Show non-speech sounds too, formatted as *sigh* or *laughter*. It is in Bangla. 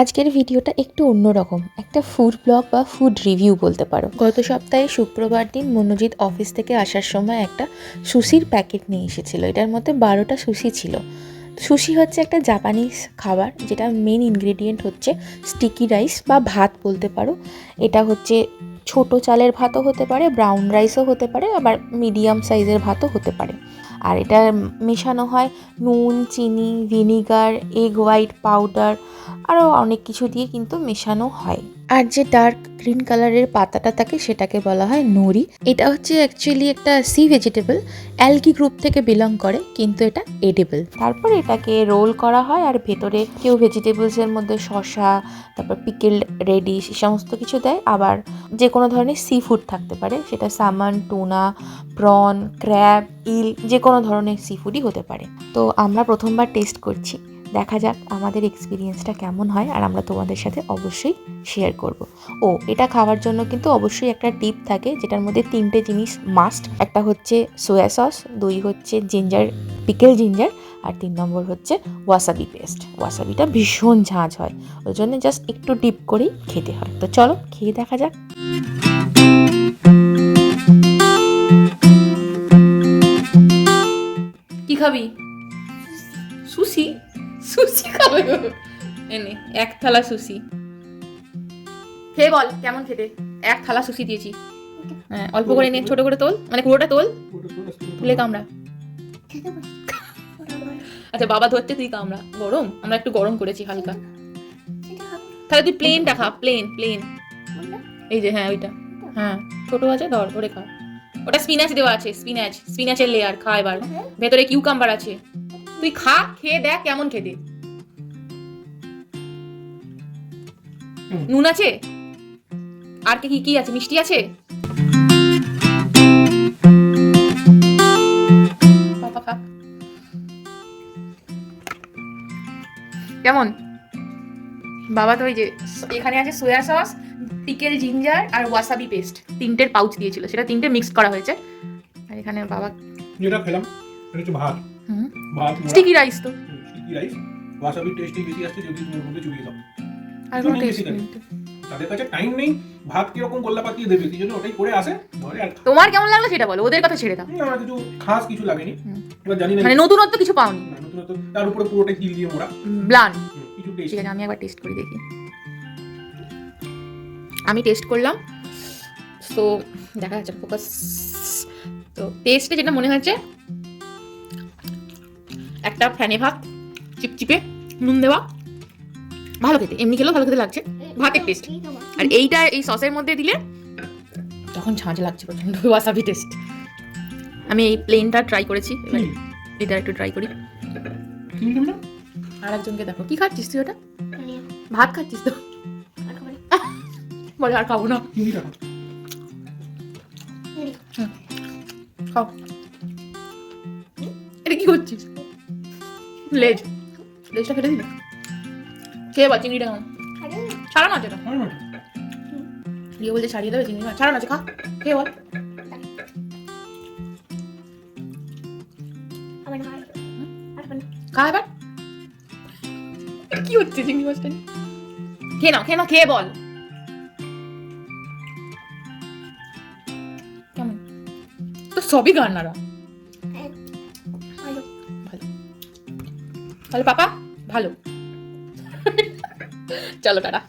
আজকের ভিডিওটা একটু অন্যরকম। একটা ফুড ব্লগ বা ফুড রিভিউ বলতে পারো। গত সপ্তাহে শুক্রবার দিন মনোজিৎ অফিস থেকে আসার সময় একটা সুশির প্যাকেট নিয়ে এসেছিল। এটার মধ্যে বারোটা সুশি ছিল। সুশি হচ্ছে একটা জাপানিজ খাবার যেটা মেন ইনগ্রেডিয়েন্ট হচ্ছে স্টিকি রাইস বা ভাত বলতে পারো। এটা হচ্ছে ছোট চালের ভাতও হতে পারে ব্রাউন রাইসও হতে পারে, আবার মিডিয়াম সাইজের ভাতও হতে পারে। আর এটা মেশানো হয় নুন, চিনি ভিনিগার এগ হোয়াইট পাউডার আরও অনেক কিছু দিয়ে কিন্তু মেশানো হয়। আর যে ডার্ক গ্রিন কালারের পাতাটা থাকে সেটাকে বলা হয় নড়ি এটা হচ্ছে অ্যাকচুয়ালি একটা সি ভেজিটেবল অ্যালগি গ্রুপ থেকে বিলং করে, কিন্তু এটা এডিবল তারপর এটাকে রোল করা হয় আর ভেতরে কেউ ভেজিটেবলসের মধ্যে শসা, তারপর পিকেলড রেডিশ এই সমস্ত কিছু দেয়। আবার যে কোনো ধরনের সি ফুড থাকতে পারে, সেটা সামান টুনা প্রন ক্র্যাব ইল যে কোনো ধরনের সি ফুডই হতে পারে। তো আমরা প্রথমবার টেস্ট করছি। দেখা যাক আমাদের এক্সপিরিয়েন্সটা কেমন হয় আর আমরা তোমাদের সাথে অবশ্যই শেয়ার করব। ও এটা খাওয়ার জন্য কিন্তু অবশ্যই একটা টিপ থাকে যেটার মধ্যে তিনটে জিনিস মাস্ট একটা হচ্ছে সোয়া সস দুই হচ্ছে জিঞ্জার পিকেল জিঞ্জার আর তিন নম্বর হচ্ছে ওয়াসাবি পেস্ট ওয়াসাবিটা ভীষণ ঝাঁঝ হয় ওই জন্য জাস্ট একটু ডিপ করেই খেতে হয়। তো চলো খেয়ে দেখা যাক। কি খাবি? সুশি সুশি খাবে। এনে এক থালা সুশি। খেয়ে বল, কেমন খেতে? এক থালা সুশি দিয়েছি। হ্যাঁ অল্প করে নে, ছোট করে তোল মানে পুরোটা তোল। তুলে কামড়া। আচ্ছা বাবা ধরতে তুই কামড়া। গরম? আমরা একটু গরম করেছি হালকা। তাহলে তুই প্লেনটা খা প্লেন প্লেন এই যে হ্যাঁ ওইটা। হ্যাঁ ছোট আছে, ধর, ধরে খা। ওটা স্পিনাচ দেওয়া আছে স্পিনাচ স্পিনাচের লেয়ার খা এবার। ভেতরে কিউকাম্বার আছে। তুই খা খেয়ে দেখ কেমন খেতে। নুন আছে? আর কি কি আছে? মিষ্টি আছে? কেমন? বাবা তো ওই যে এখানে আছে সোয়া সস পিকেল জিঞ্জার আর ওয়াসাবি পেস্ট তিনটের পাউচ দিয়েছিল সেটা তিনটে মিক্স করা হয়েছে। আর এখানে বাবা যেটা খেলাম এটা হচ্ছে ভাত। ভাত স্টিকি রাইস তো। স্টিকি রাইস টেস্টই বেশি আসছে যদি তুমি মধ্যে চুবিয়ে দাও। আর কোনো টেস্ট নেই। তাদের কাছে টাইম নেই ভাত কীরকম গোল্লা পাকিয়ে দেবে সেই জন্য ওটাই করে আসে ধরে আর তোমার কেমন লাগল সেটা বলো ওদের কথা ছেড়ে দাও। আমার কিছু খাস কিছু লাগেনি। এবার জানি না মানে নতুনত্ব কিছু পাওনি। না, নতুনত্ব তার উপরে পুরোটাই তিল দিয়ে মোড়া। ব্লান কিছু টেস্ট ঠিক আছে আমি একবার টেস্ট করে দেখি। আমি টেস্ট করলাম। তো দেখা যাচ্ছে ফোকাস তো টেস্টে যেটা মনে হয়েছে একটা ফ্যানে ভাত চিপচিপে নুন দেওয়া। ভালো খেতে এমনি খেলেও ভালো খেতে লাগছে। ভাতের টেস্ট আর এইটা এই সসের মধ্যে দিলে তখন ঝাঁঝ লাগছে প্রচণ্ড ওয়াসাবি টেস্ট আমি এই প্লেনটা ট্রাই করেছি এটা একটু ট্রাই করি। আর একজনকে দেখো। কি খাচ্ছিস তুই ওটা? ভাত খাচ্ছিস তো? *laughs* বলে আর খাব না। খাও। এটা কি করছিস? লেজ। লেজটা ফেলে দিবি খেয়ে বা চিংড়িটা খাও ছাড়ানো আছে এটা দিয়ে বলছে ছাড়িয়ে দেবে চিংড়ি। মাছ ছাড়ানো আছে খা। খেয়ে বল খা এবার। কি হচ্ছে চিংড়ি মাছটা? খেয়ে নাও খেয়ে নাও, খেয়ে বল। কেমন? তো সবই গান্নারা ভালো পাপা ভালো। চলো টাটা।